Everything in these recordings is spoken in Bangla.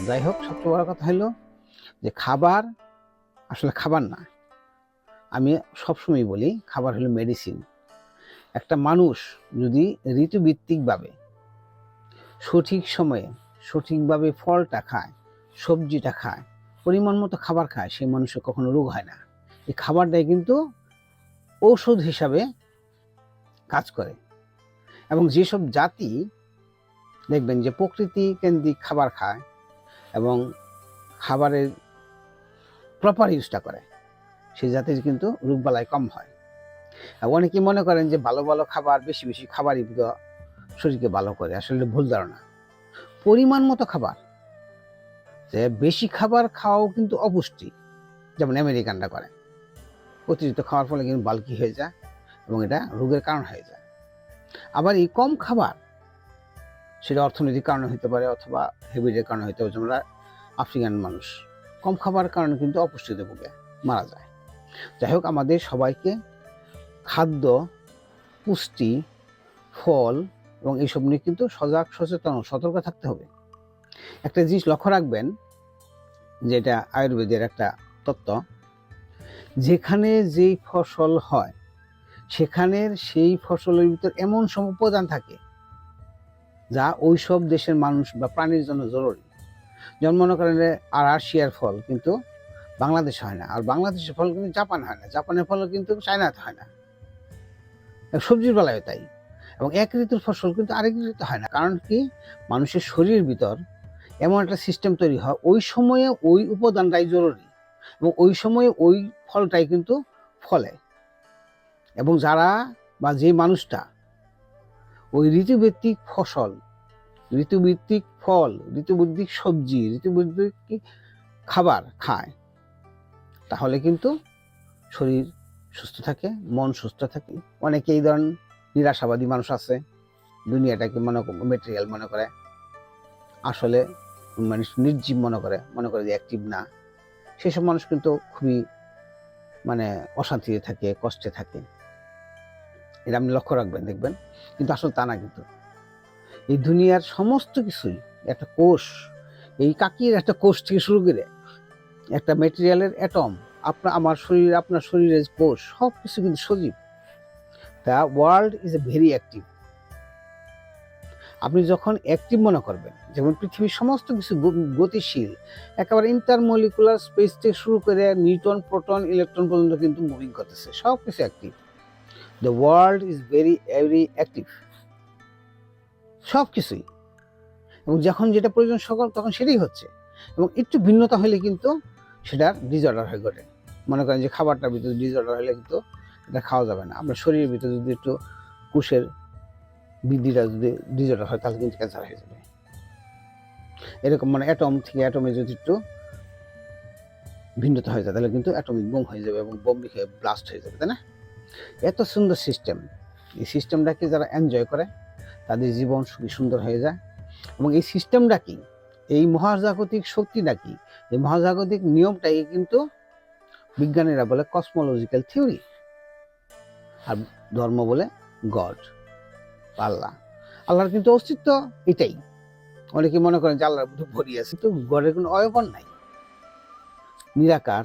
যাই হোক, সবচেয়ে বড় কথা হলো যে খাবার আসলে খাবার না। আমি সবসময় বলি খাবার হলো মেডিসিন একটা মানুষ যদি ঋতুভিত্তিকভাবে সঠিক সময়ে সঠিকভাবে ফলটা খায়, সবজিটা খায়, পরিমাণ মতো খাবার খায়, সেই মানুষের কখনো রোগ হয় না। এই খাবারটাই কিন্তু ঔষধ হিসাবে কাজ করে। এবং যেসব জাতি দেখবেন যে প্রকৃতি কেন্দ্রিক খাবার খায় এবং খাবারের প্রপার ইউজটা করে। সেই জাতির কিন্তু রোগবালাই কম হয়। আর অনেকেই মনে করেন যে ভালো ভালো খাবার, বেশি বেশি খাবারই শরীরকে ভালো করে। আসলে ভুল ধারণা। পরিমাণ মতো খাবার। যে বেশি খাবার খাওয়াও কিন্তু অপুষ্টি। যেমন আমেরিকানরা করে। অতিরিক্ত খাওয়ার ফলে কিন্তু বালকি হয়ে যায় এবং এটা রোগের কারণ হয়ে যায়। আবার এই কম খাবার সেটা অর্থনৈতিক কারণে হতে পারে অথবা হেবিটের কারণে হতে পারে আমরা আফ্রিকান মানুষ। কম খাবার কারণে কিন্তু অপুষ্টিতে ভুগে, মারা যায়। যাই হোক, আমাদের সবাইকে খাদ্য, পুষ্টি, ফল এবং এইসব নিয়ে কিন্তু সজাগ, সচেতন, সতর্ক থাকতে হবে। একটা জিনিস লক্ষ্য রাখবেন, যেটা আয়ুর্বেদের একটা তত্ত্ব, যেখানে যেই ফসল হয়, সেখানের সেই ফসলের ভিতর এমন উপাদান থাকে যা ওই সব দেশের মানুষ বা প্রাণীর জন্য জরুরি। যেমন মনে করেন আর রাশিয়ার ফল কিন্তু বাংলাদেশ হয় না, আর বাংলাদেশের ফল কিন্তু জাপান হয় না। জাপানের ফল কিন্তু চায়নাতে হয় না। সবজির বেলায় তাই। এবং এক ঋতুর ফসল কিন্তু আরেক ঋতুতে হয় না। কারণ কি? মানুষের শরীরের ভিতর এমন একটা সিস্টেম তৈরি হয়, ওই সময়ে ওই উপাদানটাই জরুরি এবং ওই সময়ে ওই ফলটাই কিন্তু ফলে। এবং যারা বা যে মানুষটা ওই ঋতুভিত্তিক ফসল, ঋতুভিত্তিক ফল, ঋতুভিত্তিক সবজি, ঋতুভিত্তিক খাবার খায়। তাহলে কিন্তু শরীর সুস্থ থাকে, মন সুস্থ থাকে। অনেকে এই ধরনের নিরাশাবাদী মানুষ আছে, দুনিয়াটাকে মনে মেটেরিয়াল মনে করে। আসলে মানুষ নির্জীব মনে করে মনে করে যে অ্যাক্টিভ না। সেসব মানুষ কিন্তু খুবই মানে অশান্তিতে থাকে, কষ্টে থাকে। এটা আপনি লক্ষ্য রাখবেন, দেখবেন। কিন্তু আসলে তা না কিন্তু। এই দুনিয়ার সমস্ত কিছুই একটা কোষ, এই কাকির একটা কোষ থেকে শুরু করে একটা মেটেরিয়ালের অ্যাটম আপনার আমার শরীর, আপনার শরীরের কোষ সব কিছু কিন্তু সজীব। The world is a very active আপনি যখন অ্যাক্টিভ মনে করবেন, যেমন পৃথিবীর সমস্ত কিছু গতিশীল, একেবারে ইন্টারমলিকুলার স্পেস থেকে শুরু করে নিউটন, প্রোটন ইলেকট্রন পর্যন্ত কিন্তু মুভিং করতেছে সব কিছু active the world is very very active সব কিছুই এবং যখন যেটা প্রয়োজন সকল, তখন সেটাই হচ্ছে। এবং একটু ভিন্নতা হলে কিন্তু সেটার ডিসঅর্ডার হয়ে ঘটে। মনে করেন যে খাবারটার ভিতরে ডিসঅর্ডার হলে কিন্তু এটা খাওয়া যাবে না। আপনার শরীরের ভিতরে যদি একটু কুশের বৃদ্ধিটা যদি ডিসঅর্ডার হয়, তাহলে কিন্তু ক্যান্সার হয়ে যাবে। এরকম মানে অ্যাটম থেকে অ্যাটমে যদি একটু ভিন্নতা হয়ে যায়, তাহলে কিন্তু অ্যাটমিক বোম হয়ে যাবে এবং বোম হয়ে ব্লাস্ট হয়ে যাবে, তাই না? এত সুন্দর সিস্টেম। এই সিস্টেমটাকে যারা এনজয় করে, তাদের জীবন সুখী সুন্দর হয়ে যায়। এবং এই সিস্টেমটা কি? এই মহাজাগতিক শক্তিটা কি? এই মহাজাগতিক নিয়মটাই কিন্তু বিজ্ঞানীরা বলে কসমোলজিক্যাল থিওরি আর ধর্ম বলে গড আল্লাহ। আল্লাহর কিন্তু অস্তিত্ব এটাই। অনেকে মনে করেন যে আল্লাহর মধ্যে ভরি আছে তো গডের কোনো অয়বন নাই। নিরাকার,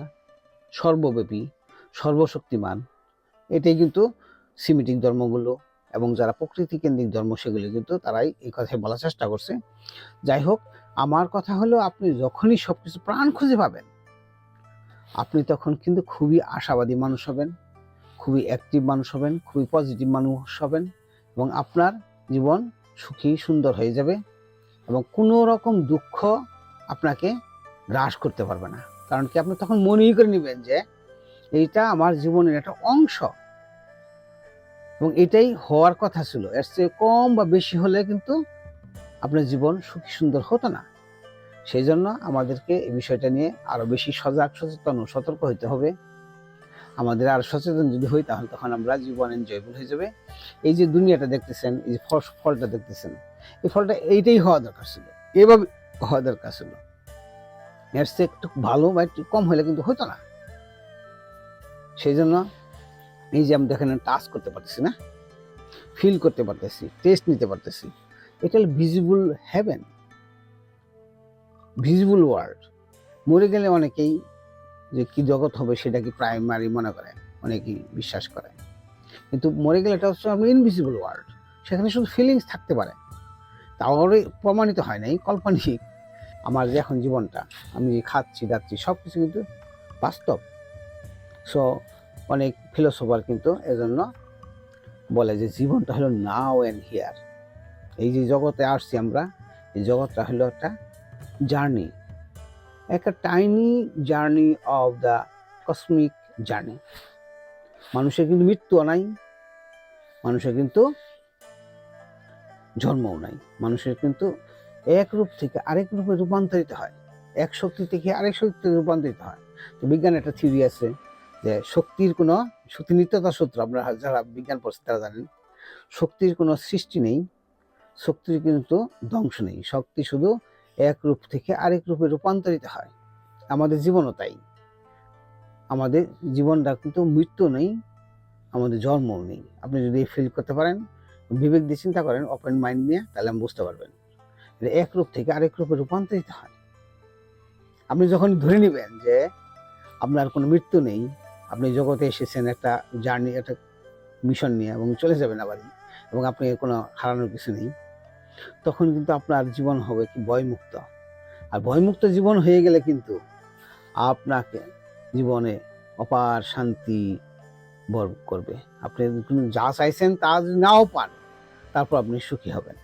সর্বব্যাপী, সর্বশক্তিমান এটাই কিন্তু সিমিটিক ধর্মগুলো এবং যারা প্রকৃতি কেন্দ্রিক ধর্ম সেগুলো কিন্তু তারাই এই কথাই বলার চেষ্টা করছে। যাই হোক, আমার কথা হলো আপনি যখনই সব কিছু প্রাণ খুঁজে পাবেন, আপনি তখন কিন্তু খুবই আশাবাদী মানুষ হবেন, খুবই অ্যাক্টিভ মানুষ হবেন, খুবই পজিটিভ মানুষ হবেন এবং আপনার জীবন সুখী, সুন্দর হয়ে যাবে এবং কোনো রকম দুঃখ আপনাকে গ্রাস করতে পারবে না। কারণ কি আপনি তখন মনেই করে নেবেন যে এইটা আমার জীবনের একটা অংশ। এবং এটাই হওয়ার কথা ছিল। এর চেয়ে কম বা বেশি হলে কিন্তু আপনার জীবন সুখী সুন্দর হতো না। সেই জন্য আমাদেরকে এই বিষয়টা নিয়ে আরও বেশি সজাগ, সচেতন ও সতর্ক হতে হবে। আমাদের আর সচেতন যদি হই, তাহলে তখন আমরা জীবন এনজয়বল হয়ে যাবে। এই যে দুনিয়াটা দেখতেছেন, এই যে ফল ফলটা দেখতেছেন, এই ফলটা এইটাই হওয়া দরকার ছিল। এভাবে হওয়া দরকার ছিল। এর চেয়ে একটু ভালো বা একটু কম হলে কিন্তু হতো না। সেই জন্য এই যে আমরা এখানে টাচ করতে পারতেছি না ফিল করতে পারতেছি টেস্ট নিতে পারতেছি। এটা ভিজিবল হ্যাভেন ভিজিবল ওয়ার্ল্ড মরে গেলে অনেকেই যে কি জগৎ হবে সেটা কি প্রাইমারি মনে করে, অনেকেই বিশ্বাস করে। কিন্তু মরে গেলে এটা হচ্ছে ইনভিজিবল ওয়ার্ল্ড সেখানে শুধু ফিলিংস থাকতে পারে। তাহলে প্রমাণিত হয় নাই, কল্পনিক। আমার যে এখন জীবনটা, আমি খাচ্ছি, দাচ্ছি সব কিছু কিন্তু বাস্তব। সো অনেক ফিলোসফার কিন্তু এজন্য বলে যে জীবনটা হলো নাও অ্যান্ড হিয়ার এই যে জগতে আসছি আমরা, এই জগৎটা হলো একটা জার্নি একটা tiny journey of the cosmic journey মানুষের কিন্তু মৃত্যুও নাই, মানুষের কিন্তু জন্মও নাই, মানুষের কিন্তু এক রূপ থেকে আরেক রূপে রূপান্তরিত হয়, এক শক্তি থেকে আরেক শক্তিতে রূপান্তরিত হয়। তো বিজ্ঞান একটা থিওরি আছে যে শক্তির কোনো শক্তি নিত্যতা সূত্র আপনারা যারা বিজ্ঞান পড়ছেন তারা জানেন, শক্তির কোনো সৃষ্টি নেই, শক্তির কিন্তু ধ্বংস নেই। শক্তি শুধু এক রূপ থেকে আরেক রূপে রূপান্তরিত হয়। আমাদের জীবনও তাই। আমাদের জীবনটা কিন্তু মৃত্যু নেই, আমাদের জন্মও নেই। আপনি যদি ফিল করতে পারেন, বিবেক দিয়ে চিন্তা করেন ওপেন মাইন্ড নিয়ে, তাহলে আমি বুঝতে পারবেন এক রূপ থেকে আরেক রূপে রূপান্তরিত হয়। আপনি যখন ধরে নেবেন যে আপনার কোনো মৃত্যু নেই আপনি জগতে এসেছেন, একটা জার্নি, একটা মিশন নিয়ে এবং চলে যাবেন আবার। এবং আপনি কোনো হারানোর কিছু নেই। তখন কিন্তু আপনার জীবন হবে কি ভয়মুক্ত। আর ভয়মুক্ত জীবন হয়ে গেলে কিন্তু আপনাকে জীবনে অপার শান্তি বর করবে। আপনি যা চাইছেন তা নাও পান, তারপর আপনি সুখী হবেন।